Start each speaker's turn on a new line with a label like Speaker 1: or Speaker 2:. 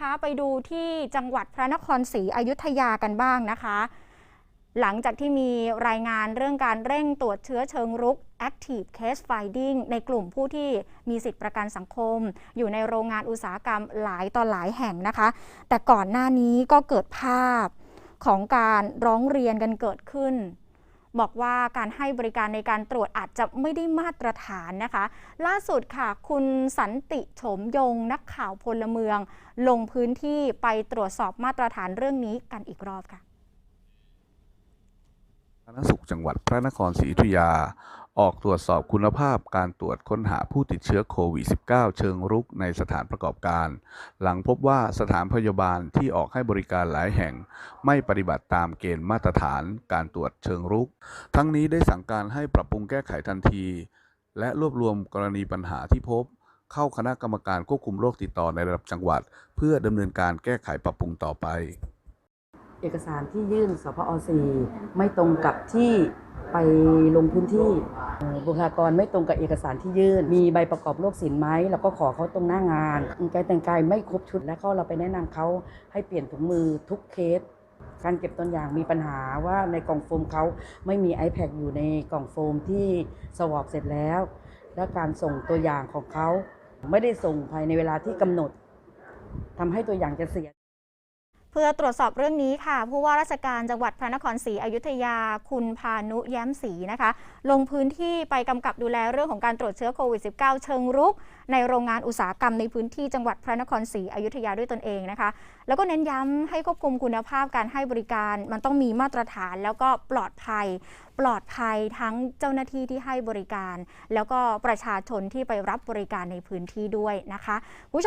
Speaker 1: คะไปดูที่จังหวัดพระนครศรีอยุธยากันบ้างนะคะ หลังจากที่มีรายงานเรื่องการเร่งตรวจเชื้อเชิงรุก Active Case Finding ในกลุ่มผู้ที่มีสิทธิประกันสังคม อยู่ในโรงงานอุตสาหกรรมหลายต่อหลายแห่งนะคะ แต่ก่อนหน้านี้ก็เกิดภาพของการร้องเรียนกันเกิดขึ้น บอกว่าการให้บริการในการตรวจอาจจะไม่ได้มาตรฐานนะคะ ล่าสุดค่ะ คุณสันติโฉมยง นักข่าวพลเมือง ลงพื้นที่ไปตรวจสอบมาตรฐานเรื่องนี้กันอีกรอบค่ะ
Speaker 2: สาธารณสุขจังหวัดพระนครศรีอยุธยา ออกตรวจสอบคุณภาพการตรวจค้นหาผู้ติดเชื้อโควิด -19 เชิงรุกในสถานประกอบการ หลังพบว่าสถานพยาบาลที่ออกให้บริการหลายแห่ง ไม่ปฏิบัติตามเกณฑ์มาตรฐานการตรวจเชิงรุก ทั้งนี้ได้สั่งการให้ปรับปรุงแก้ไขทันที และรวบรวมกรณีปัญหาที่พบ เข้าคณะกรรมการควบคุมโรคติดต่อในระดับจังหวัด เพื่อดำเนินการแก้ไขปรับปรุงต่อไป
Speaker 3: เอกสารที่ยื่นสพอ 4 ไม่ตรงกับที่ ไปลงพื้นที่บุคลากรไม่ตรงกับเอกสารที่ยื่น มีใบประกอบโรคศิลป์ไหมแล้วก็ขอเขาตรงหน้างานการแต่งกายไม่ครบชุดแล้วก็เราไปแนะนำเขาให้เปลี่ยนถุงมือทุกเคส การเก็บตัวอย่างมีปัญหาว่าในกล่องโฟมเขาไม่มี iPad อยู่ในกล่องโฟมที่สวอปเสร็จแล้ว และการส่งตัวอย่างของเขาไม่ได้ส่งภายในเวลาที่กำหนดทำให้ตัวอย่างจะเสีย
Speaker 1: พื่อตรวจสอบเรื่องนี้ค่ะ ผู้ว่าราชการจังหวัดพระนครศรีอยุธยา คุณพานุแย้มศรีนะคะ ลงพื้นที่ไปกำกับดูแลเรื่องของการตรวจเชื้อโควิด -19 เชิงรุก ในโรงงานอุตสาหกรรมในพื้นที่จังหวัดพระนครศรีอยุธยาด้วยตนเองนะคะ แล้วก็เน้นย้ำให้ควบคุมคุณภาพการให้บริการ มันต้องมีมาตรฐานแล้วก็ปลอดภัย ปลอดภัยทั้งเจ้าหน้าที่ที่ให้บริการ แล้วก็ประชาชนที่ไปรับบริการในพื้นที่ด้วยนะคะคุณผู้ชม